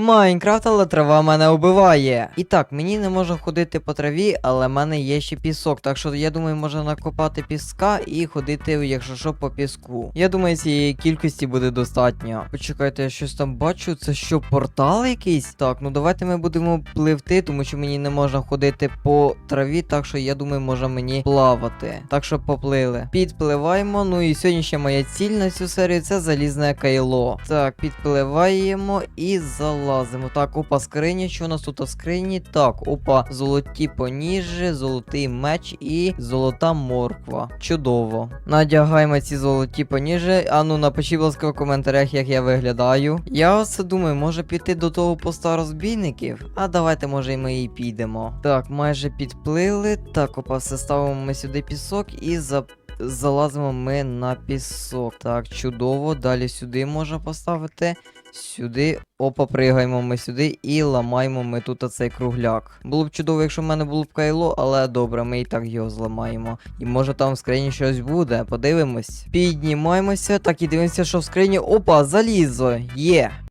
Майнкрафт, але трава мене убиває. І так, мені не можна ходити по траві, але в мене є ще пісок. Так що я думаю, можна накопати піска і ходити, якщо що, по піску. Я думаю, цієї кількості буде достатньо. Почекайте, я щось там бачу. Це що, портал якийсь? Так, ну давайте ми будемо пливти, тому що мені не можна ходити по траві, так що я думаю, можна мені плавати. Так що поплили. Підпливаємо. Ну і сьогоднішня моя ціль на цю серію це залізне кайло. Так, підпливаємо і залазимо. Так, опа, скрині. Що у нас тут у скрині? Так, опа, золоті поніжі, золотий меч і золота морква. Чудово. Надягаємо ці золоті поніжі. А ну будь ласка, в коментарях, як я виглядаю. Я оце думаю, може піти до того поста розбійників. А давайте, може, і ми і підемо. Так, майже підплили. Так, опа, все ставимо ми сюди пісок і за. Залазимо ми на пісок. Так, чудово. Далі сюди можна поставити. Сюди, опа, пригаємо ми сюди і ламаємо ми тут оцей кругляк. Було б чудово, якщо в мене було б кайло, але добре, ми і так його зламаємо. І може там в скрині щось буде. Подивимось. Піднімаємося, так і дивимося, що в скрині. Опа, залізо! Є!